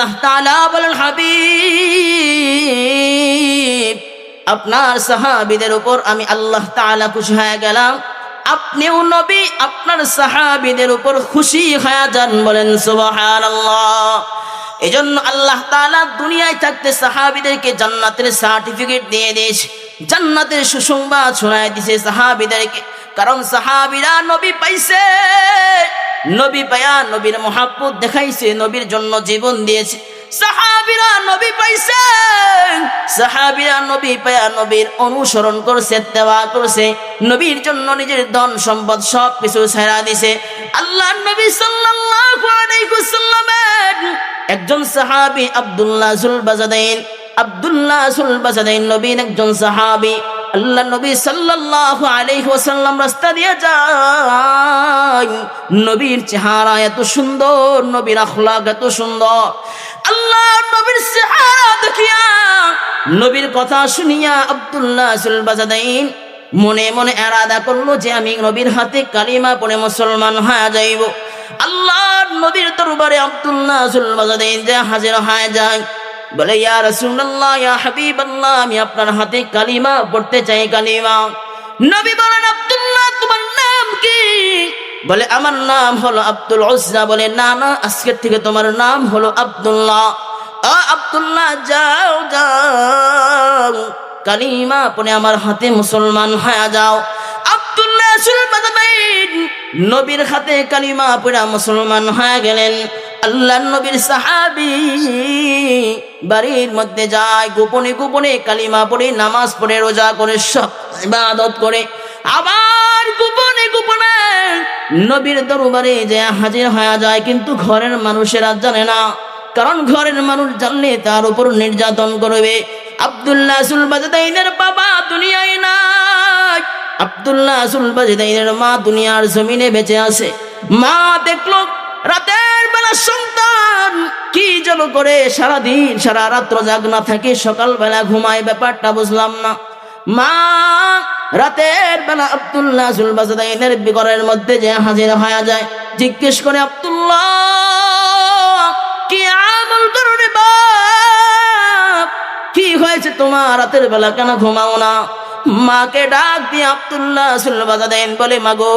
আল্লাহ তাআলা বলেন, হাবিব, আপনার সাহাবিদের উপর আমি আল্লাহ তাআলা খুশি হয়ে গেলাম। আপনিও নবী, আপনার সাহাবিদের উপর খুশি হয়ে যান বলেন, সুবহানাল্লাহ। এজন্য আল্লাহ তাআলা দুনিয়ায় থাকতে সাহাবিদেরকে জান্নাতের সার্টিফিকেট দিয়ে দিয়েছে, জান্নাতের সুসংবাদ শোনায় দিছে সাহাবিদেরকে। কারণ সাহাবিরা নবী পাইছে। নবী পায়া, নবীর মহাব্বত দেখাইছে, নবীর জন্য জীবন দিয়েছে। সাহাবিরা নবী পাইছে। সাহাবিরা নবী পায়া, নবীর অনুসরণ করছে দেওয়া করছে, নবীর জন্য নিজের ধন সম্পদ সব কিছু ছেড়া দিছে। আল্লাহ নবী সাল্লাল্লাহু আলাইহি ওয়াসাল্লামের একজন সাহাবী Abdullah Zul Bijadain Abdullah Zul Bijadain নবীর একজন সাহাবী। আল্লাহ নবী সাল্লাল্লাহু আলাইহি ওয়াসাল্লাম রাস্তা দিয়ে যায় নবীর চেহারা এত সুন্দর, নবীর আখলাক এত সুন্দর। আল্লাহ নবীর চেহারা দেখিয়া, নবীর কথা শুনিয়া আব্দুল্লাহ জুল বাজাদাইন মনে মনে এরাদা করল যে আমি নবীর হাতে কালিমা পড়ে মুসলমান হয়ে যাইব। আল্লাহ নবীর দরবারে আব্দুল্লাহ সুলমাজাদিন যে হাজির হয়ে যায়। বলে, ইয়া রাসূলুল্লাহ, ইয়া হাবিবাল্লাহ, আমি আপনার হাতে কালিমা পড়তে চাই, কালিমা। নবী বলেন, আব্দুল্লাহ, তোমার নাম কি? বলে, আমার নাম হলো আব্দুল উজ্জা বলে, না না, আজকের থেকে তোমার নাম হলো আব্দুল্লাহ। আ, আব্দুল্লাহ, যাও যাও, কালিমা পড়ে আমার হাতে মুসলমান হয়ে যাও। আব্দুল্লাহ নবীর হাতে কালিমা পড়া মুসলমান হয়ে গেলেন। আল্লাহ নবীর সাহাবি বাড়ির মধ্যে যায়, গোপনে গোপনে কালিমা পড়ে, নামাজ পড়ে, রোজা করে, সব ইবাদত করে। আবার গোপনে গোপনে নবীর দরবারে যে হাজির হয়ে যায়, কিন্তু ঘরের মানুষেরা জানে না। কারণ ঘরের মানুষ জানলে তার উপর নির্যাতন করবে। আব্দুল্লাহ সুলবাজাইনের বাবা দুনিয়ায় নাই। আব্দুল্লাহ সুলবাজাইনের মা দুনিয়ার জমিনে বেঁচে আছে। মা দেখল রাতের বেলা সন্তান কি যেন করে সারাদিন, সারা রাত্র জাগ না থাকে, সকালবেলা ঘুমায়, ব্যাপারটা বুঝলাম না। মা, রাতের বেলা আব্দুল্লাহ সুলবাজাইনের বিগরের মধ্যে যে হাজির হয়ে যায়, জিজ্ঞেস করে, আব্দুল্লাহ, কি আমল করুন কি হয়েছে তোমার? রাতের বেলা কেন ঘুমাও না? মাকে ডাক দিয়ে আব্দুল্লাহ দেন বলে মাগো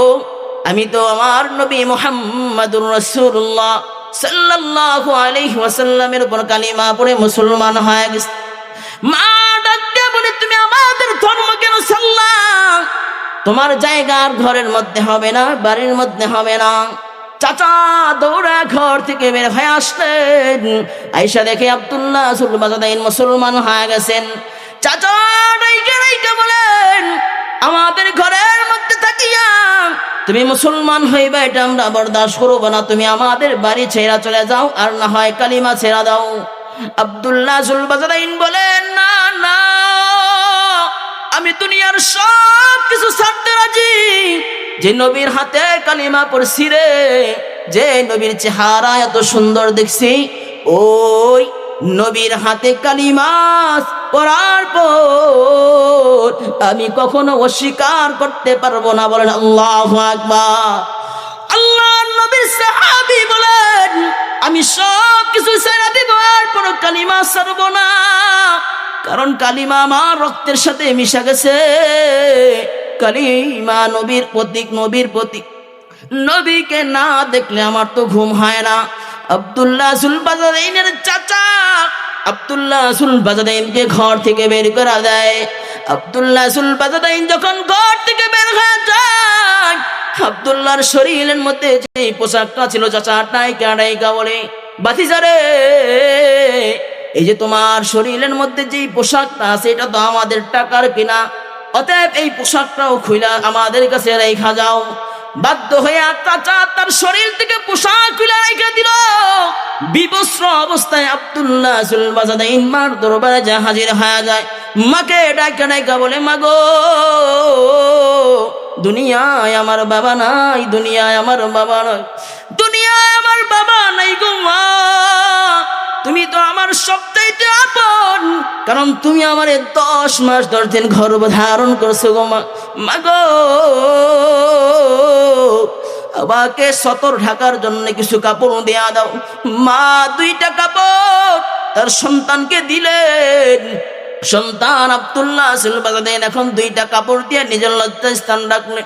আমি তো আমার নবী মোহাম্মদুর রসুল্লাহ সাল্লাল্লাহু আলাইহি ওয়াসাল্লামের উপর কালিমা পড়ে মুসলমান হয়ে গেছে। মা ডাক দিয়ে বলে, তুমি আমাদের ধর্ম কেন সাল্লাম তোমার জায়গার ঘরের মধ্যে হবে না, বাড়ির মধ্যে হবে না। চাচা দৌড়া ঘর থেকে বের হয়ে আসলেন। আইসা দেখে আব্দুল্লাহ মুসলমান হয়ে গেছেন। চাচা রাইকে রাইকে বলেন আমাদের ঘরের মধ্যে থাকিয়া তুমি মুসলমান হইবা, এটা আমরা বরদাস্ত করব না। তুমি আমাদের বাড়ি ছেড়া চলে যাও, আর না হয় কালিমা ছেড়া দাও। আব্দুল্লাহ সুলবাজাদাইন বলেন, না না, আমি দুনিয়ার সব কিছু ছাড়তে রাজি। যে নবীর হাতে কালিমা পড়ছি রে, যে নবীর চেহারা এত সুন্দর দেখছি, ওই নবীর হাতে কালিমা পর আমি কখনো অস্বীকার করতে পারব না। বলেন, আল্লাহ আল্লাহ নবীর বলেন, আমি সব কিছু ছেড়ে দিব, আর কোনো কালিমা ছাড়ব না। কারণ কালিমা আমার রক্তের সাথে মিশা গেছে। কালিমা নবীর প্রতীক নবীর প্রতীক। নবীকে না দেখলে আমার তো ঘুম হয় না। আব্দুল্লাহ সুলবাজাদাইনের চাচা আব্দুল্লাহ সুলবাজাদাইনকে ঘর থেকে বের করা দেয়। আব্দুল্লাহ সুলবাজাদাইন যখন ঘর থেকে বের হয়ে যায়, আবদুল্লাহর শরীরের মধ্যে যে পোশাকটা ছিল চাচা টাইকা টাইকা বলে বাতিজারে এই যে তোমার শরীরের মধ্যে যেই পোশাকটা আছে, এটা তো আমাদের টাকার কিনা, অতএব এই পোশাকটাও খুইলা আমাদের কাছে রেখা যাও। বাধ্য হয়ে চাচা তার শরীর থেকে পোশাক খুলে দিল। বিবস্ত্র অবস্থায় আব্দুল্লাহ দরবারে যা হাজির হয়ে যায়, মাকে ডাকা ডাকা বলে, মাগো, দুনিয়ায় আমার বাবা নাই, দুনিয়ায় আমার বাবা নাই দুনিয়ায় আমার বাবা নাই গো মা। তুমি তো আমার সবচাইতে আপন। কারণ তুমি আমার দশ মাস, দশ দিন গর্ভ ধারণ করছ গো মা। মাগো, আমাকে সতর ঢাকার জন্য কিছু কাপড় দেয়া দাও। মা, দুইটা কাপড় তার সন্তানকে দিলেন। সন্তান আব্দুল্লাহ সুলবাজাদেন এখন দুইটা কাপড় দিয়ে নিজের লজ্জা স্থান রাখলেন।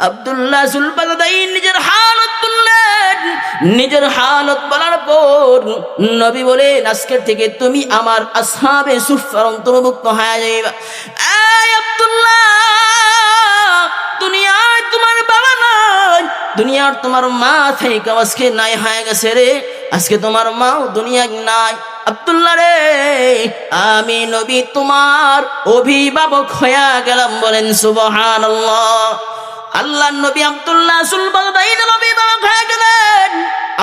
আব্দুল্লাহ সুলবাদাই নিজের হালত তুললেন। নিজের হালত বলার পর নবী বলেন, আজকের থেকে তুমি আমার আসহাবে সুফার অন্তর্ভুক্ত হয়ে যাইবা। আব্দুল্লাহ, দুনিয়ায় তোমার বাবা নাই। দুনিয়ার তোমার মা থেকে আজকে নাই হয়ে গেছে রে। আজকে তোমার মাও দুনিয়া নাই। আব্দুল্লাহ রে, আমি নবী তোমার অভিভাবক হইয়া গেলাম। বলেন সুবহান আল্লাহ নবী আব্দুল্লাহ সুলবাদাইন অভিভাবক হয়ে গেলেন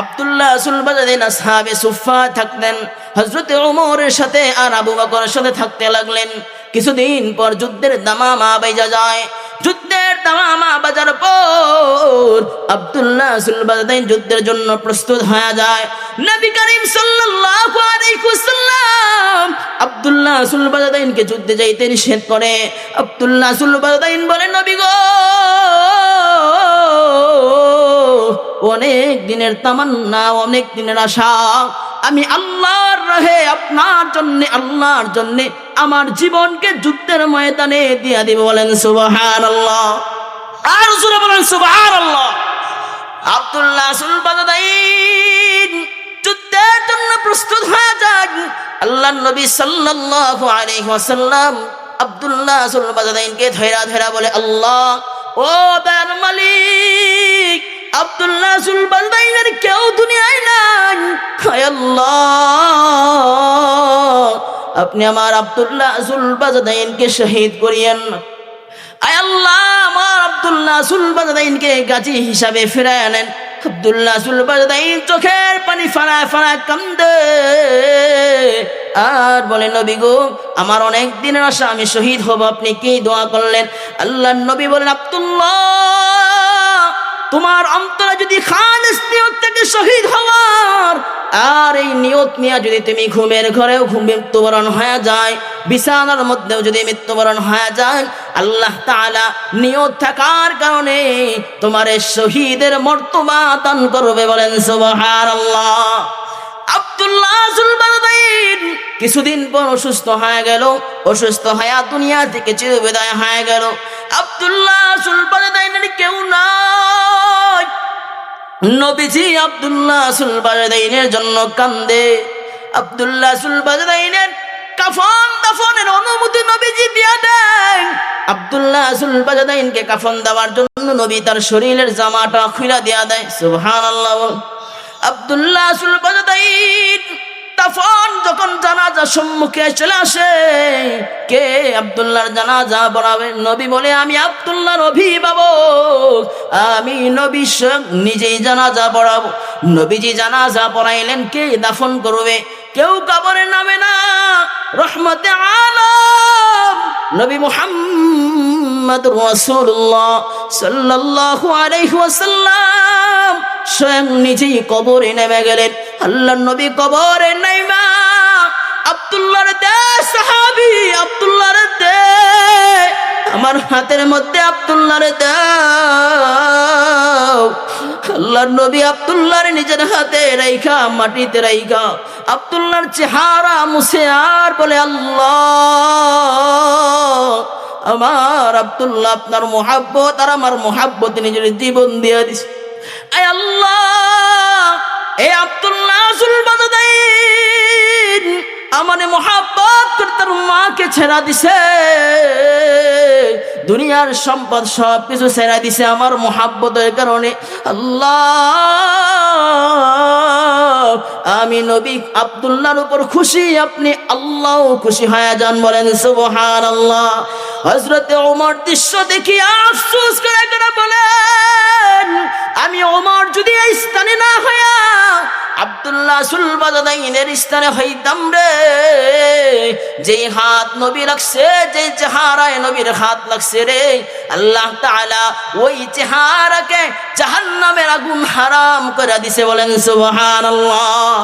আব্দুল্লাহ আসুল সুলবাদাইন আসহাবে সুফা থাকতেন। হজরত ওমরের সাথে আর আবু বকরের সাথে থাকতে লাগলেন। কিছুদিন পর যুদ্ধের দামা মা বেজা যায়। যুদ্ধের তামামা বাজার পর আব্দুল্লাহ সুলবাদাইন যুদ্ধের জন্য প্রস্তুত হয়ে যায়। নবী করিম সাল্লাল্লাহু আলাইহি ওয়াসাল্লাম আব্দুল্লাহ সুলবাদাইনকে যুদ্ধে যাইতে নিষেধ করে। আব্দুল্লাহ সুলবাদাইন বলে, নবী গো, অনেক দিনের তামান্না, অনেক দিনের আশা আমি আল্লাহর রহে আপনার জন্য, আল্লাহর জন্য আমার জীবনকে যুদ্ধের ময়দানে দিয়া দিব। বলেন সুবহান আল্লাহ আর সুরে বলেন সুবহান আল্লাহ আব্দুল্লাহ যুদ্ধের জন্য প্রস্তুত হয়ে যান। আল্লাহ নবী সাল্লাল্লাহু আলাইহি ওয়াসাল্লাম আব্দুল্লাহ সুলবাদাইনকে ধৈরা ধৈরা বলে, আল্লাহ, ও দয়ার মালিক আব্দুল্লাহ সুলবাদাইনের কেউ দুনিয়ায় নাই। আপনি আমার আব্দুল্লাহ সুলবাদাইনকে শহীদ করিয়েন। আল্লাহ, আমার হিসাবে ফিরায় আনেন। চোখের পানি ফাড়ায় ফাড়ায় কান্দে। আর বলে, নবী গো, আমার অনেক দিনের আশা, আমি শহীদ হব। আপনি কি দোয়া করলেন? আল্লাহ নবী বলেন, আব্দুল্লাহ তোমার অন্তরে যদি খালিস নিয়ত থেকে শহীদ হওয়ার, আর এই নিয়ত নিয়ে যদি তুমি ঘুমের ঘরেও ঘুম মৃত্যুবরণ হয়ে যায়, বিছানার মধ্যেও যদি মৃত্যুবরণ হয়ে যায়, আল্লাহ তাআলা নিয়ত থাকার কারণে তোমার শহীদের মর্তবা দান করবে বলেন সুবহানাল্লাহ। কিছুদিন পর অসুস্থ হয়ে গেল। অসুস্থ হয়ে দুনিয়া থেকে চির বিদায় হয়ে গেল। আব্দুল্লাহ জুলবারদাইনের কেউ নাই। নবীজি আব্দুল্লাহ সুলবারদাইনের জন্য কান্দে। আব্দুল্লাহ সুলবারদাইনের কাফন দাফনের অনুমতি নবীজি দিয়া দেন। আব্দুল্লাহ সুলবারদাইনকে কাফন দেওয়ার জন্য নবী তার শরীরের জামাটা খুলে দিয়া দেয়। সুবহানাল্লাহ বল। আব্দুল্লাহ তখন যখন জানাজা সম্মুখে চলে আসে, কে আব্দুল্লাহর জানাজা পড়াবে? নবী বলে, আমি আব্দুল্লাহর অভিভাবক আমি নবী নিজেই জানাজা পড়াবো। নবীজি জানাজা পড়াইলেন, কে দাফন করবে? কেউ কবরে নামে না। রহমতে আলম। নবী মুহাম্মদ রাসূলুল্লাহ সাল্লাল্লাহু আলাইহি ওয়াসাল্লাম। স্বয়ং নিজেই কবরে নেমে গেলেন। আল্লাহ নবী কবরে নেমা আব্দুল্লাহর দে সাহাবি আব্দুল্লাহর দে আমার হাতের মধ্যে আব্দুল্লাহর দাও। আল্লাহর নবী আব্দুল্লাহর নিজের হাতে রাইখা, মাটিতে রাইখা। আব্দুল্লাহর চেহারা মুছে আর বলে, আল্লাহ, আমার আব্দুল্লাহ আপনার মোহাব্বত আর আমার মোহাব্বত নিজের জীবন দিয়ে দিস আয় আল্লাহ, এ আমানে মোহাব্বত তার মাকে ছেড়া দিছে। দুনিয়ার সম্পদ সব কিছু ছেড়া দিছে আমার মোহাব্বতের কারণে। আল্লাহ, আমি নবী আব্দুল্লাহর উপর খুশি, আপনি আল্লাহ খুশি হয়ে যান বলেন সুবহান আল্লাহ হজরতে ওমর দৃশ্য দেখি আফসোস করে বলেন আমি ওমর যদি এই স্থানে না হইয়া আব্দুল্লাহ সুলবাদাইনের স্থানে হইতাম রে। যেই হাত নবী রাখছে যে চেহারায় নবীর হাত লাগছে রে। আল্লাহ তাআলা ওই চেহারাকে জাহান্নামের আগুন হারাম করে দিছে বলেন, সুবহানাল্লাহ।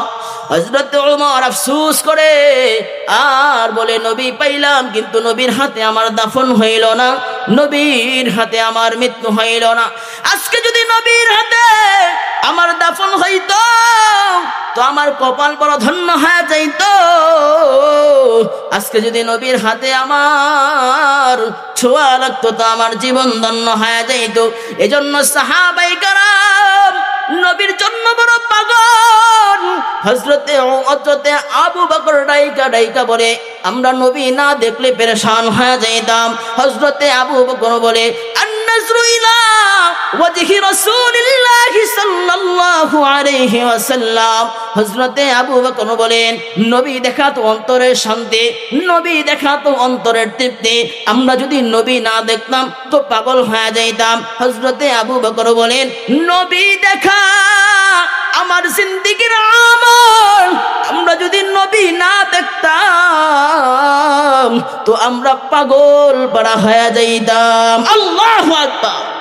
হযরত ওমর আফসোস করে, আর বলে, নবী, পাইলাম, কিন্তু নবীর হাতে আমার দাফন হইল না। নবীর হাতে আমার মৃত্যু হইল না। আজকে যদি নবীর হাতে আমার দাফন হইতো, তো আমার কপাল বড় ধন্য হয়ে যাইতো। আজকে যদি নবীর হাতে আমার ছোঁয়া লাগতো, তো আমার জীবন ধন্য হয়ে যাইতো। এজন্য সাহাবাই কারাম নবীর জন্য বড় পাগল। হজরতে হজরতে আবু বকর ডাইকা ডাইকা বলে, আমরা নবী না দেখলে পেরেশান হয়ে যাইতাম। হজরতে আবু বকর বলে, আন্নাজরু ইলা ওয়াজহি রাসূলিল্লাহি সাল্লাল্লাহু আলাইহি ওয়াসাল্লাম। হযরতে আবু বকর বলেন, নবী দেখা তো অন্তরের শান্তি, নবী দেখা তো অন্তরের তৃপ্তি। আমরা যদি নবী না দেখতাম, তো পাগল হয়ে যাইতাম। হযরতে আবু বকর বলেন, নবী দেখা আমার জিন্দিগির আমল। আমরা যদি নবী না দেখতাম, তো আমরা পাগল পাড়া হয়ে যাইতাম। আল্লাহু আকবার।